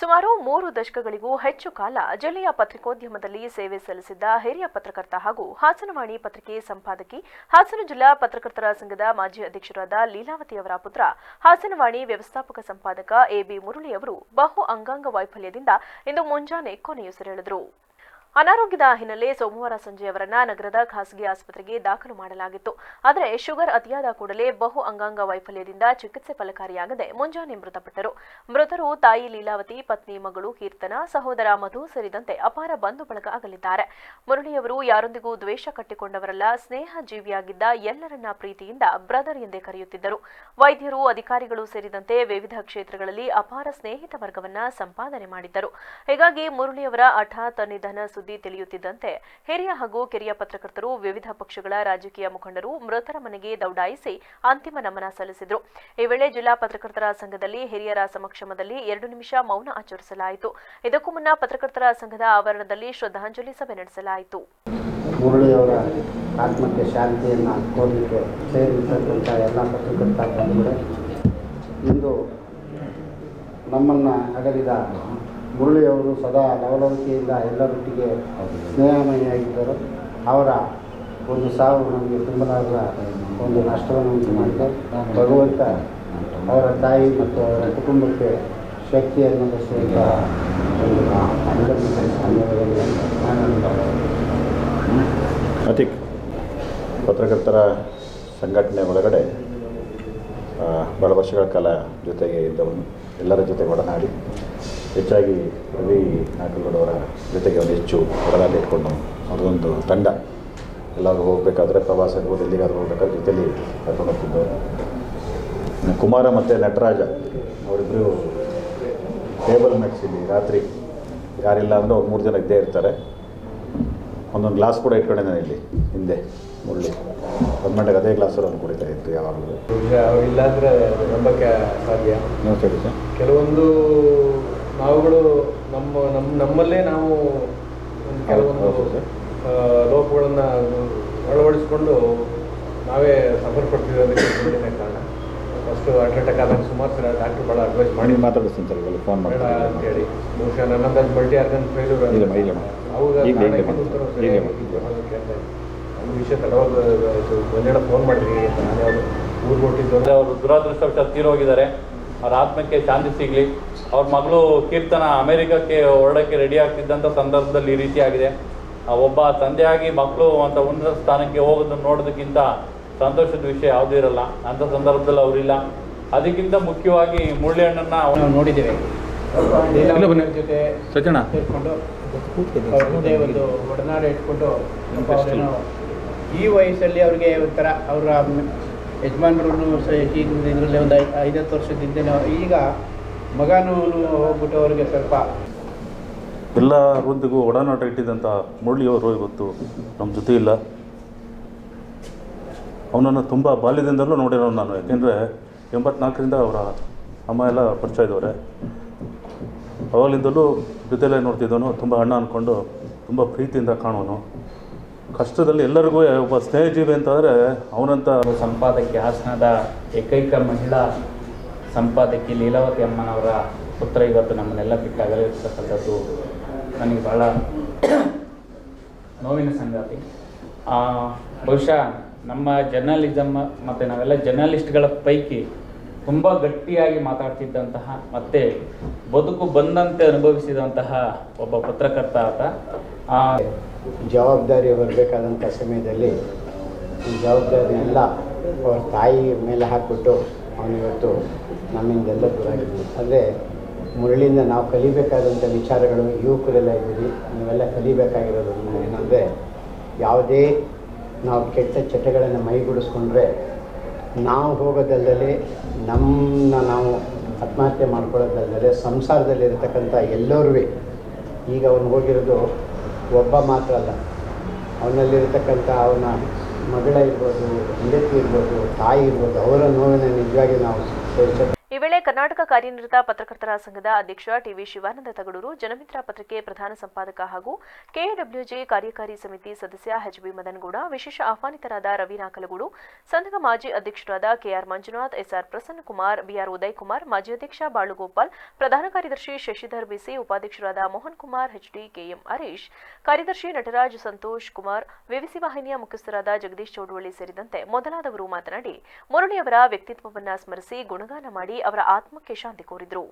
ಸುಮಾರು ಮೂರು ದಶಕಗಳಿಗೂ ಹೆಚ್ಚು ಕಾಲ ಜಿಲ್ಲೆಯ ಪತ್ರಿಕೋದ್ಯಮದಲ್ಲಿ ಸೇವೆ ಸಲ್ಲಿಸಿದ್ದ ಹಿರಿಯ ಪತ್ರಕರ್ತ ಹಾಗೂ ಹಾಸನವಾಣಿ ಪತ್ರಿಕೆ ಸಂಪಾದಕಿ, ಹಾಸನ ಜಿಲ್ಲಾ ಪತ್ರಕರ್ತರ ಸಂಘದ ಮಾಜಿ ಅಧ್ಯಕ್ಷರಾದ ಲೀಲಾವತಿ ಅವರ ಪುತ್ರ, ಹಾಸನವಾಣಿ ವ್ಯವಸ್ಥಾಪಕ ಸಂಪಾದಕ ಎಬಿ ಮುರಳಿ ಅವರು ಬಹು ಅಂಗಾಂಗ ವೈಫಲ್ಯದಿಂದ ಇಂದು ಮುಂಜಾನೆ ಕೊನೆಯುಸಿರೆಳೆದರು. ಅನಾರೋಗ್ಯದ ಹಿನ್ನೆಲೆ ಸೋಮವಾರ ಸಂಜೆ ಅವರನ್ನ ನಗರದ ಖಾಸಗಿ ಆಸ್ಪತ್ರೆಗೆ ದಾಖಲು ಮಾಡಲಾಗಿತ್ತು. ಆದರೆ ಶುಗರ್ ಅತಿಯಾದ ಕೂಡಲೇ ಬಹು ಅಂಗಾಂಗ ವೈಫಲ್ಯದಿಂದ ಚಿಕಿತ್ಸೆ ಫಲಕಾರಿಯಾಗದೆ ಮುಂಜಾನೆ ಮೃತಪಟ್ಟರು. ಮೃತರು ತಾಯಿ ಲೀಲಾವತಿ, ಪತ್ನಿ, ಮಗಳು ಕೀರ್ತನ, ಸಹೋದರ ಮಧು ಸೇರಿದಂತೆ ಅಪಾರ ಬಂಧು ಬಳಗ ಆಗಲಿದ್ದಾರೆ. ಮುರಳಿಯವರು ಯಾರೊಂದಿಗೂ ದ್ವೇಷ ಕಟ್ಟಿಕೊಂಡವರಲ್ಲ ಸ್ನೇಹ ಜೀವಿಯಾಗಿದ್ದ ಎಲ್ಲರನ್ನ ಪ್ರೀತಿಯಿಂದ ಬ್ರದರ್ ಎಂದೇ ಕರೆಯುತ್ತಿದ್ದರು. ವೈದ್ಯರು, ಅಧಿಕಾರಿಗಳು ಸೇರಿದಂತೆ ವಿವಿಧ ಕ್ಷೇತ್ರಗಳಲ್ಲಿ ಅಪಾರ ಸ್ನೇಹಿತ ವರ್ಗವನ್ನ ಸಂಪಾದನೆ ಮಾಡಿದ್ದರು. ಹೀಗಾಗಿ ಮುರಳಿಯವರ ಹಠಾತ್ ನಿಧನ ಸುದ್ದಿ ತಿಳಿಯುತ್ತಿದ್ದಂತೆ ಹಿರಿಯ ಹಾಗೂ ಕಿರಿಯ ಪತ್ರಕರ್ತರು ವಿವಿಧ ಪಕ್ಷಗಳ ರಾಜಕೀಯ ಮುಖಂಡರು ಮೃತರ ಮನೆಗೆ ದೌಡಾಯಿಸಿ ಅಂತಿಮ ನಮನ ಸಲ್ಲಿಸಿದರು. ಈ ವೇಳೆ ಜಿಲ್ಲಾ ಪತ್ರಕರ್ತರ ಸಂಘದಲ್ಲಿ ಹಿರಿಯರ ಸಮಕ್ಷಮದಲ್ಲಿ ಎರಡು ನಿಮಿಷ ಮೌನ ಆಚರಿಸಲಾಯಿತು. ಇದಕ್ಕೂ ಮುನ್ನ ಪತ್ರಕರ್ತರ ಸಂಘದ ಆವರಣದಲ್ಲಿ ಶ್ರದ್ಧಾಂಜಲಿ ಸಭೆ ನಡೆಸಲಾಯಿತು. ಮುರಳಿಯವರ ಆತ್ಮಕ್ಕೆ ಶಾಂತಿಯನ್ನು ಕೋರಲಿಕ್ಕೆ ಸೇರಿರ್ತಕ್ಕಂಥ ಎಲ್ಲ ಪತ್ರಕರ್ತ ಬಂಧುಗಳೇ, ಇಂದು ನಮ್ಮನ್ನು ಅಗಲಿದ ಮುರಳಿಯವರು ಸದಾ ಲವಲವಿಕೆಯಿಂದ ಎಲ್ಲರೊಟ್ಟಿಗೆ ಸ್ನೇಹಮಯಿಯಾಗಿದ್ದರು. ಅವರ ಒಂದು ಸಾವು ನಮಗೆ ತುಂಬಲಾದ ಒಂದು ನಷ್ಟವನ್ನು ಉಂಟು ಮಾಡಿದೆ. ಭಗವಂತ ಅವರ ತಾಯಿ ಮತ್ತು ಅವರ ಕುಟುಂಬಕ್ಕೆ ಶಕ್ತಿಯನ್ನು ಬೆಳೆಸುವಂತಹ ಒಂದು ಪತ್ರಕರ್ತರ ಸಂಘಟನೆ ಒಳಗಡೆ ಭಾಳ ವರ್ಷಗಳ ಕಾಲ ಜೊತೆಗೆ ಇದ್ದವನು, ಎಲ್ಲರ ಜೊತೆ ಒಡನಾಡಿ ಹೆಚ್ಚಾಗಿ ರವಿ ನಾಗಲ್ಗೌಡವರ ಜೊತೆಗೆ ಒಂದು ಹೆಚ್ಚು ಒಡನಾಟ ಇಟ್ಕೊಂಡು ಅದೊಂದು ತಂಡ. ಎಲ್ಲಾದರೂ ಹೋಗಬೇಕಾದ್ರೆ ಪ್ರವಾಸ ಇರ್ಬೋದು ಎಲ್ಲಿಗಾದ್ರೂ ಹೋಗ್ಬೇಕಾದ್ರೆ ಜೊತೆಯಲ್ಲಿ ಕರ್ಕೊಂಡು ಹೋಗ್ತಿದ್ದರು ಕುಮಾರ ಮತ್ತು ನಟರಾಜ ಅವರಿಬ್ಬರು ಟೇಬಲ್ ಇಲ್ಲಿ ರಾತ್ರಿ. ಯಾರಿಲ್ಲ ಅಂದರೆ ಅವ್ರು ಮೂರು ಜನ ಇದ್ದೇ ಇರ್ತಾರೆ. ಒಂದೊಂದು ಗ್ಲಾಸ್ ಕೂಡ ಇಟ್ಕೊಂಡೆ ನಾನು ಇಲ್ಲಿ ಹಿಂದೆ ಮುಳ್ಳಿ. ಒಂದು ಗಂಟೆಗೆ ಅದೇ ಗ್ಲಾಸಲ್ಲಿ ಅವ್ರು ಕುಡಿತಾ ಇತ್ತು ಯಾವಾಗಲೂ. ಈಗ ಇಲ್ಲಾಂದ್ರೆ ನಂಬಕ್ಕೆ ಸಾಧ್ಯ ಕೆಲವೊಂದು ನಾವುಗಳು ನಮ್ಮ ನಮ್ಮ ನಮ್ಮಲ್ಲೇ ನಾವು ಒಂದು ಕೆಲವೊಂದು ಲೋಪಗಳನ್ನ ಅಳವಡಿಸ್ಕೊಂಡು ನಾವೇ ಸಫರ್ ಪಡ್ತಿರೋದಕ್ಕೆ ಮುಂದಿನ ಕಾರಣ. ಫಸ್ಟು ಹಾರ್ಟ್ ಅಟ್ಯಾಕ್ ಆದಾಗ ಸುಮಾರು ಸಲ ಡಾಕ್ಟರ್ ಭಾಳ ಅಡ್ವೈಸ್ ಮಾಡಿ. ಮಾತಾಡಿಸ್ತೀನಿ ಸರ್ ಇವಾಗ ಫೋನ್ ಮಾಡಿ ಅಂತೇಳಿ ಬಹುಶಃ ನನ್ನದಲ್ಲಿ ಮಲ್ಟಿ ಆರ್ಗನ್ ಫೇಲ್ಯೂರ್. ಒಂದು ವಿಷಯ ತಡವಾಗ ಒಂದೇಳ ಫೋನ್ ಮಾಡಿದ್ವಿ ಅಂತ. ನಾನು ಯಾವುದು ಊರು ಕೊಟ್ಟಿದ್ದು. ಅಂದ್ರೆ ಅವರು ದುರಾದೃಷ್ಟವಶಾತ್ ತೀರೋಗಿದ್ದಾರೆ. ಅವ್ರ ಆತ್ಮಕ್ಕೆ ಶಾಂತಿ ಸಿಗಲಿ. ಅವ್ರ ಮಗಳು ಕೀರ್ತನ ಅಮೆರಿಕಕ್ಕೆ ಹೊರಡಕ್ಕೆ ರೆಡಿ ಆಗ್ತಿದ್ದಂಥ ಸಂದರ್ಭದಲ್ಲಿ ಈ ರೀತಿ ಆಗಿದೆ ಆ ಒಬ್ಬ ತಂದೆಯಾಗಿ ಮಕ್ಕಳು ಅಂತ ಉನ್ನತ ಸ್ಥಾನಕ್ಕೆ ಹೋಗೋದನ್ನು ನೋಡೋದಕ್ಕಿಂತ ಸಂತೋಷದ ವಿಷಯ ಯಾವುದೂ ಇರಲ್ಲ. ಅಂಥ ಸಂದರ್ಭದಲ್ಲಿ ಅವರಿಲ್ಲ. ಅದಕ್ಕಿಂತ ಮುಖ್ಯವಾಗಿ ಮುಳ್ಳಿ ಹಣ್ಣನ್ನ ನೋಡಿದ್ದೇವೆ. ಜೊತೆ ಸಜ್ಜಣ ಒಂದು ಒಡನಾಡ ಇಟ್ಕೊಂಡು ಪಾಪ ಈ ವಯಸ್ಸಲ್ಲಿ ಅವ್ರಿಗೆ ಒಂಥರ ಅವರ ಯಜಮಾನರು ಇದರಲ್ಲಿ ಒಂದು ಐದತ್ತು ವರ್ಷದಿಂದ ವರ್ಷದಿಂದನೇ ಈಗ ಮಗನೂ ಹೋಗ್ಬಿಟ್ಟು ಅವರಿಗೆ ಸ್ವಲ್ಪ ಎಲ್ಲರೊಂದಿಗೂ ಒಡನಾಟ ಇಟ್ಟಿದ್ದಂಥ ಮುರಳಿಯವರು ಇವತ್ತು ನಮ್ಮ ಜೊತೆ ಇಲ್ಲ. ಅವನನ್ನು ತುಂಬ ಬಾಲ್ಯದಿಂದಲೂ ನೋಡಿರೋ ನಾನು ಯಾಕೆಂದರೆ ಎಂಬತ್ನಾಲ್ಕರಿಂದ ಅವರ ಅಮ್ಮ ಎಲ್ಲ ಪರಿಚಯ ಇದ್ದವ್ರೆ. ಅವಾಗಲಿಂದಲೂ ಜೊತೆಲೇ ನೋಡ್ತಿದ್ದವನು ತುಂಬ ಅಣ್ಣ ಅಂದ್ಕೊಂಡು ತುಂಬ ಪ್ರೀತಿಯಿಂದ ಕಾಣೋನು ಕಷ್ಟದಲ್ಲಿ ಎಲ್ಲರಿಗೂ ಒಬ್ಬ ಸ್ನೇಹಜೀವಿ ಅಂತಂದರೆ ಅವನಂತ ಸಂಪಾದಕಿ ಹಾಸನದ ಏಕೈಕ ಮಹಿಳಾ ಸಂಪಾದಕಿ ಲೀಲಾವತಿ ಅಮ್ಮನವರ ಪುತ್ರ ಇವತ್ತು ನಮ್ಮನ್ನೆಲ್ಲ ಬಿಟ್ಟು ಅಗಲಿರ್ತಕ್ಕಂಥದ್ದು ನನಗೆ ಭಾಳ ನೋವಿನ ಸಂಗತಿ. ಬಹುಶಃ ನಮ್ಮ ಜರ್ನಲಿಸಮ್ ಮತ್ತು ನಾವೆಲ್ಲ ಜರ್ನಲಿಸ್ಟ್ಗಳ ಪೈಕಿ ತುಂಬ ಗಟ್ಟಿಯಾಗಿ ಮಾತಾಡ್ತಿದ್ದಂತಹ ಮತ್ತು ಬದುಕು ಬಂದಂತೆ ಅನುಭವಿಸಿದಂತಹ ಒಬ್ಬ ಪತ್ರಕರ್ತ ಆತ. ಜವಾಬ್ದಾರಿ ಬರಬೇಕಾದಂಥ ಸಮಯದಲ್ಲಿ ಈ ಜವಾಬ್ದಾರಿ ಎಲ್ಲ ಅವ್ರ ತಾಯಿ ಮೇಲೆ ಹಾಕ್ಬಿಟ್ಟು ಅವನಿವತ್ತು ನಮ್ಮಿಂದೆಲ್ಲ ದೂರಾಗಿದ್ವಿ ಅಂದರೆ ಮುರಳಿಯಿಂದ ನಾವು ಕಲಿಬೇಕಾದಂಥ ವಿಚಾರಗಳು ಯುವಕರೆಲ್ಲ ಇದ್ದೀವಿ ನೀವೆಲ್ಲ ಕಲಿಬೇಕಾಗಿರೋದು ಏನಂದರೆ ಯಾವುದೇ ನಾವು ಕೆಟ್ಟ ಚಟಗಳನ್ನು ಮೈಗೂಡಿಸ್ಕೊಂಡ್ರೆ ನಾವು ಹೋಗೋದಲ್ಲದೆ ನಮ್ಮನ್ನ ನಾವು ಆತ್ಮಹತ್ಯೆ ಮಾಡ್ಕೊಳ್ಳೋದಲ್ಲದೆ ಸಂಸಾರದಲ್ಲಿರತಕ್ಕಂಥ ಎಲ್ಲರೂ ಈಗ ಅವನು ಹೋಗಿರೋದು ಒಬ್ಬ ಮಾತ್ರ ಅಲ್ಲ. ಅವನಲ್ಲಿರತಕ್ಕಂಥ ಅವನ ಮಗಳ ಇರ್ಬೋದು ಹೆಂಡತಿ ಇರ್ಬೋದು ತಾಯಿ ಇರ್ಬೋದು ಅವರ ನೋವಿನ ನಿಜವಾಗಿ ನಾವು ಕರ್ನಾಟಕ ಕಾರ್ಯನಿರತ ಪತ್ರಕರ್ತರ ಸಂಘದ ಅಧ್ಯಕ್ಷ ಟಿವಿ ಶಿವಾನಂದ ತಗಡೂರು, ಜನಮಿತ್ರ ಪತ್ರಿಕೆ ಪ್ರಧಾನ ಸಂಪಾದಕ ಹಾಗೂ ಕೆಎಡಬ್ಲ್ಯೂಜೆ ಕಾರ್ಯಕಾರಿ ಸಮಿತಿ ಸದಸ್ಯ ಎಚ್ಬಿ ಮದನಗೌಡ, ವಿಶೇಷ ಆಹ್ವಾನಿತರಾದ ರವಿ ನಾಕಲಗೂಡು, ಸಂಘದ ಮಾಜಿ ಅಧ್ಯಕ್ಷರಾದ KR Manjunath, SR Prasannakumar, BR Udayakumar, ಮಾಜಿ ಅಧ್ಯಕ್ಷ ಬಾಳುಗೋಪಾಲ್ ಪ್ರಧಾನ ಕಾರ್ಯದರ್ಶಿ ಶಶಿಧರ್ ಬಿಸಿ, ಉಪಾಧ್ಯಕ್ಷರಾದ ಮೋಹನ್ ಕುಮಾರ್ ಎಚ್ಡಿ ಕೆಎಂ ಹರೀಶ್, ಕಾರ್ಯದರ್ಶಿ ನಟರಾಜ್ ಸಂತೋಷ್ ಕುಮಾರ್, ವಿವಿಸಿ ವಾಹಿನಿಯ ಮುಖ್ಯಸ್ಥರಾದ ಜಗದೀಶ್ ಚೌಡವಳ್ಳಿ ಸೇರಿದಂತೆ ಮೊದಲಾದವರು ಮಾತನಾಡಿ, ಮುರಳಿಯವರ ವ್ಯಕ್ತಿತ್ವವನ್ನು ಸ್ಮರಿಸಿ ಗುಣಗಾನ ಮಾಡಿ ಅವರ ಆತ್ಮಕ್ಕೆ ಶಾಂತಿ ಕೋರಿದರು.